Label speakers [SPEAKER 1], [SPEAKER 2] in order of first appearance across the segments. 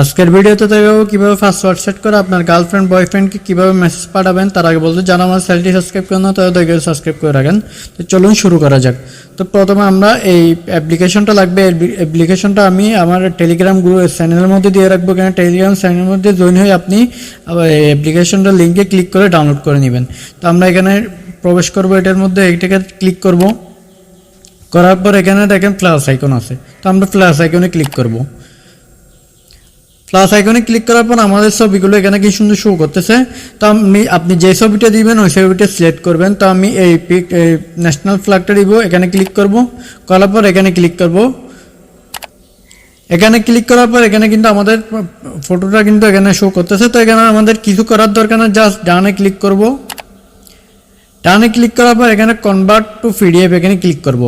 [SPEAKER 1] আজকের ভিডিওতে দেখাবো কীভাবে পাসওয়ার্ড সেট করে আপনার গার্লফ্রেন্ড বয়ফ্রেন্ডকে কীভাবে মেসেজ পাঠাবেন, তার আগে বলতে যারা আমার চ্যানেলটি সাবস্ক্রাইব করেন তারা দয়া সাবস্ক্রাইব করে রাখেন। তো চলুন শুরু করা যাক। তো প্রথমে আমরা এই অ্যাপ্লিকেশনটা লাগবে। অ্যাপ্লিকেশনটা আমি আমার টেলিগ্রাম গ্রুপ চ্যানেলের মধ্যে দিয়ে রাখব। কেন টেলিগ্রাম চ্যানেলের মধ্যে জয়েন হয়ে আপনি অ্যাপ্লিকেশনটা লিঙ্কে ক্লিক করে ডাউনলোড করে নেবেন। তো আমরা এখানে প্রবেশ করব, এটার মধ্যে এইটাকে ক্লিক করব। করার পর এখানে দেখেন প্লাস আইকন আছে। তো আমরা প্লাস আইকনে ক্লিক করব। প্লাস আইকনে ক্লিক করার পর আমাদের ছবিগুলো এখানে কি সুন্দর শো করতেছে। তো আমি, আপনি যে ছবিটা দিবেন, ওই ছবিটা সিলেক্ট করবেন। তো আমি এই পিক ন্যাশনাল ফ্ল্যাগটা দিব, এখানে ক্লিক করব। করার পর এখানে ক্লিক করব। এখানে ক্লিক করার পর এখানে কিন্তু আমাদের ফটোটা কিন্তু এখানে শো করতেছে। তো এখানে আমাদের কিছু করার দরকার না জাস্ট ডানে ক্লিক করব। ডানে ক্লিক করার পর এখানে কনভার্ট টু পিডিএফ এখানে ক্লিক করব।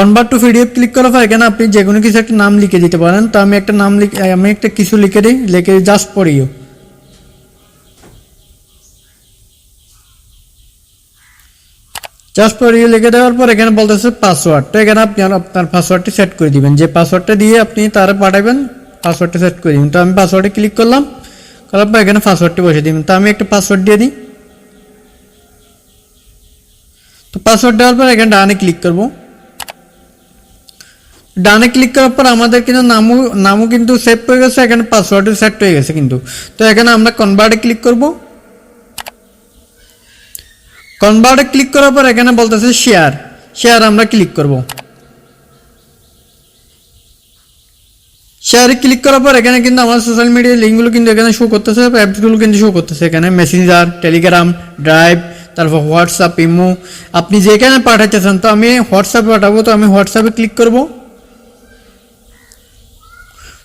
[SPEAKER 1] কনভার্ট টু পিডিএফ ক্লিক করার পর এখানে আপনি যে কোনো কিছু একটা নাম লিখে দিতে পারেন। তো আমি একটা নাম লিখে আমি একটা কিছু লিখে দিই, লিখে জাস্ট পড়িও জাস্ট পড়িয়ে লিখে দেওয়ার পর এখানে বলতেছে পাসওয়ার্ড তো এখানে আপনি আপনার পাসওয়ার্ডটি সেট করে দিবেন। যে পাসওয়ার্ডটা দিয়ে আপনি তারা পাঠাবেন পাসওয়ার্ডটা সেট করে দিবেন। তো আমি পাসওয়ার্ডে ক্লিক করলাম। করার পর এখানে পাসওয়ার্ডটি বসে দিবেন। তো আমি একটা পাসওয়ার্ড দিয়ে দিই। তো পাসওয়ার্ড দেওয়ার পর এখানে ডানে ক্লিক করব। ডানে ক্লিক করার পর আমাদের কিন্তু নামও নামও কিন্তু সেভ হয়ে গেছে, এখানে পাসওয়ার্ডও সেট হয়ে গেছে কিন্তু। তো এখানে আমরা কনভার্টে ক্লিক করব। কনভার্টে ক্লিক করার পর এখানে বলতেছে শেয়ার শেয়ার আমরা ক্লিক করব। শেয়ারে ক্লিক করার পর এখানে কিন্তু আমার সোশ্যাল মিডিয়ার লিঙ্কগুলো কিন্তু এখানে শো করতেছে অ্যাপসগুলো কিন্তু শো করতেছে। এখানে মেসেঞ্জার টেলিগ্রাম ড্রাইভ তারপর হোয়াটসঅ্যাপ ইমো। আপনি যেখানে পাঠাচ্ছেন তো আমি হোয়াটসঅ্যাপে পাঠাবো, তো আমি হোয়াটসঅ্যাপে ক্লিক করব।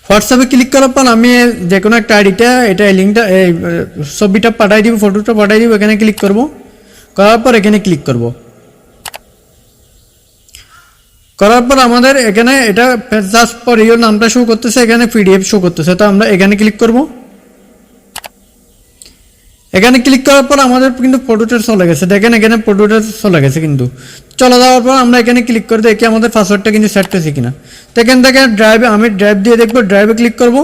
[SPEAKER 1] হোয়াটসঅ্যাপে ক্লিক করার পর আমি যে কোনো একটা আইডিটা এটা লিঙ্কটা এই ছবিটা পাঠাই দিব ফটোটা পাঠাই দিব, এখানে ক্লিক করব। করার পর এখানে ক্লিক করব। করার পর আমাদের এখানে এটা জাস্ট পর ইয়োর নামটা শো করতেছে, এখানে পিডিএফ শো করতেছে, তো আমরা এখানে ক্লিক করব। এখানে ক্লিক করার পর আমাদের কিন্তু ফটোটা চলে গেছে। দেখেন এখানে ফটোটা চলে গেছে কিন্তু। চলে যাওয়ার পর আমরা এখানে ক্লিক করে দেখি আমাদের পাসওয়ার্ডটা কিন্তু সেট হয়েছে কিনা। তো এখান থেকে ড্রাইভে আমি ড্রাইভ দিয়ে দেখব ড্রাইভে ক্লিক করব।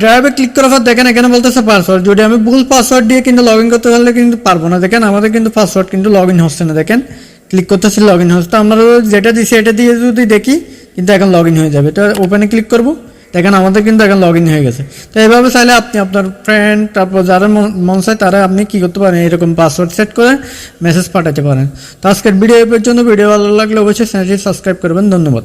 [SPEAKER 1] ড্রাইভে ক্লিক করার পর দেখেন এখানে বলতেছে পাসওয়ার্ড যদি আমি ভুল পাসওয়ার্ড দিয়ে কিন্তু লগ ইন করতে পারলে কিন্তু পারব না। দেখেন, আমাদের কিন্তু পাসওয়ার্ড কিন্তু লগ ইন হচ্ছে না। দেখেন ক্লিক করতেছি লগ ইন হচ্ছে। তো আমরা যেটা দিচ্ছি এটা দিয়ে যদি দেখি, কিন্তু এখন লগ ইন হয়ে যাবে। তো ওপেনে ক্লিক করব। দেখেন, আমাদের কিন্তু এখন লগ ইন হয়ে গেছে। তো এইভাবে চাইলে আপনি আপনার ফ্রেন্ড তারপর যারা মন- চায়, তারা আপনি কী করতে পারেন? এরকম পাসওয়ার্ড সেট করে মেসেজ পাঠাতে পারেন। তো আজকের ভিডিও পর্যন্ত। ভিডিও ভালো লাগলে অবশ্যই চ্যানেলটি সাবস্ক্রাইব করবেন। ধন্যবাদ।